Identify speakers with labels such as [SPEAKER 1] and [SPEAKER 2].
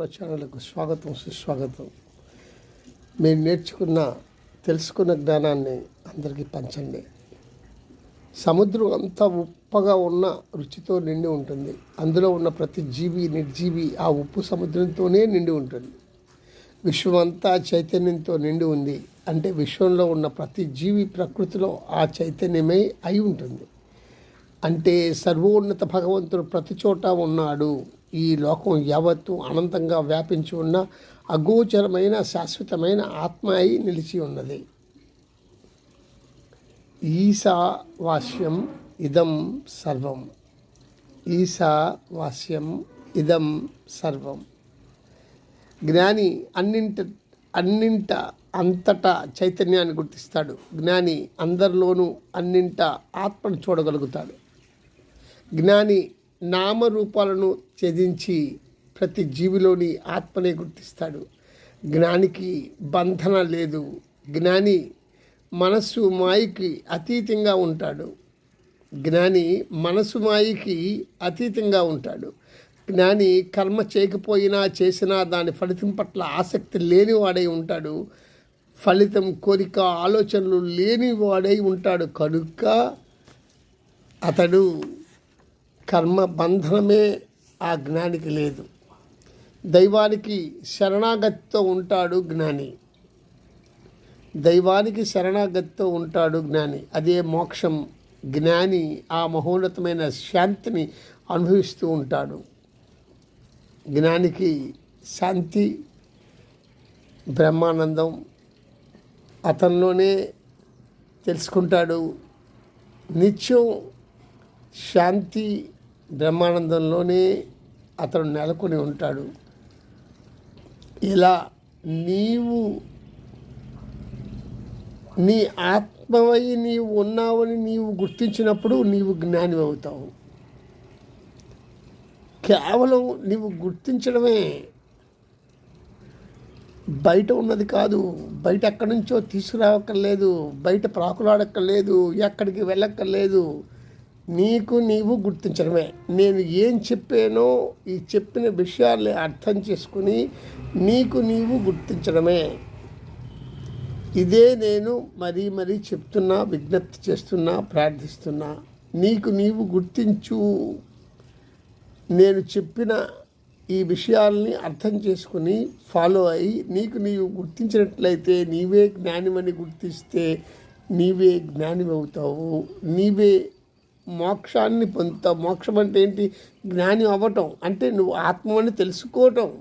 [SPEAKER 1] మా ఛానల్కు స్వాగతం సుస్వాగతం. మీరు నేర్చుకున్న తెలుసుకున్న జ్ఞానాన్ని అందరికీ పంచండి. సముద్రం అంతా ఉప్పగా ఉన్న రుచితో నిండి ఉంటుంది. అందులో ఉన్న ప్రతి జీవి నిర్జీవి ఆ ఉప్పు సముద్రంతోనే నిండి ఉంటుంది. విశ్వం అంతా చైతన్యంతో నిండి ఉంది అంటే విశ్వంలో ఉన్న ప్రతి జీవి ప్రకృతిలో ఆ చైతన్యమే అయి ఉంటుంది. అంటే సర్వోన్నత భగవంతుడు ప్రతి చోట ఉన్నాడు. ఈ లోకం యావత్తు అనంతంగా వ్యాపించి ఉన్న అగోచరమైన శాశ్వతమైన ఆత్మ అయి నిలిచి ఉన్నది. ఈశా వాస్యం ఇదం సర్వం. ఈశా వాస్యం ఇదం సర్వం. జ్ఞాని అన్నింట అన్నింట అంతటా చైతన్యాన్ని గుర్తిస్తాడు. జ్ఞాని అందరిలోనూ అన్నింట ఆత్మను చూడగలుగుతాడు. జ్ఞాని నామరూపాలను త్యజించి ప్రతి జీవిలోని ఆత్మనే గుర్తిస్తాడు. జ్ఞానికి బంధన లేదు. జ్ఞాని మనస్సు మాయకి అతీతంగా ఉంటాడు. జ్ఞాని మనసు మాయకి అతీతంగా ఉంటాడు. జ్ఞాని కర్మ చేయకపోయినా చేసినా దాని ఫలితం పట్ల ఆసక్తి లేనివాడై ఉంటాడు. ఫలితం కోరిక ఆలోచనలు లేనివాడై ఉంటాడు. కనుక అతడు కర్మ బంధనమే ఆ జ్ఞానికి లేదు. దైవానికి శరణాగతితో ఉంటాడు జ్ఞాని. దైవానికి శరణాగతితో ఉంటాడు జ్ఞాని. అదే మోక్షం జ్ఞాని ఆ మహోన్నతమైన శాంతిని అనుభవిస్తూ ఉంటాడు. జ్ఞానికి శాంతి బ్రహ్మానందం అతనిలోనే తెలుసుకుంటాడు. నిత్యం శాంతి బ్రహ్మానందంలోనే అతడు నెలకొని ఉంటాడు. ఇలా నీవు నీ ఆత్మవై నీవు ఉన్నావని నీవు గుర్తించినప్పుడు నీవు జ్ఞాని అవుతావు. కేవలం నీవు గుర్తించడమే బయట ఉన్నది కాదు. బయట ఎక్కడి నుంచో తీసుకురావక్కర్లేదు. బయట ప్రాకులాడక్కర్లేదు. ఎక్కడికి వెళ్ళక్కర్లేదు. నీకు నీవు గుర్తించడమే. నేను ఏం చెప్పానో ఈ చెప్పిన విషయాల్ని అర్థం చేసుకుని నీకు నీవు గుర్తించడమే. ఇదే నేను మరీ మరీ చెప్తున్నా విజ్ఞప్తి చేస్తున్నా ప్రార్థిస్తున్నా. నీకు నీవు గుర్తించు. నేను చెప్పిన ఈ విషయాల్ని అర్థం చేసుకుని ఫాలో అయ్యి నీకు నీవు గుర్తించినట్లయితే నీవే జ్ఞానమని గుర్తిస్తే నీవే జ్ఞానమవుతావు నీవే మోక్షాన్ని పొందుతావు. మోక్షం అంటే ఏంటి? జ్ఞాని అవ్వటం. అంటే నువ్వు ఆత్మని తెలుసుకోవటం.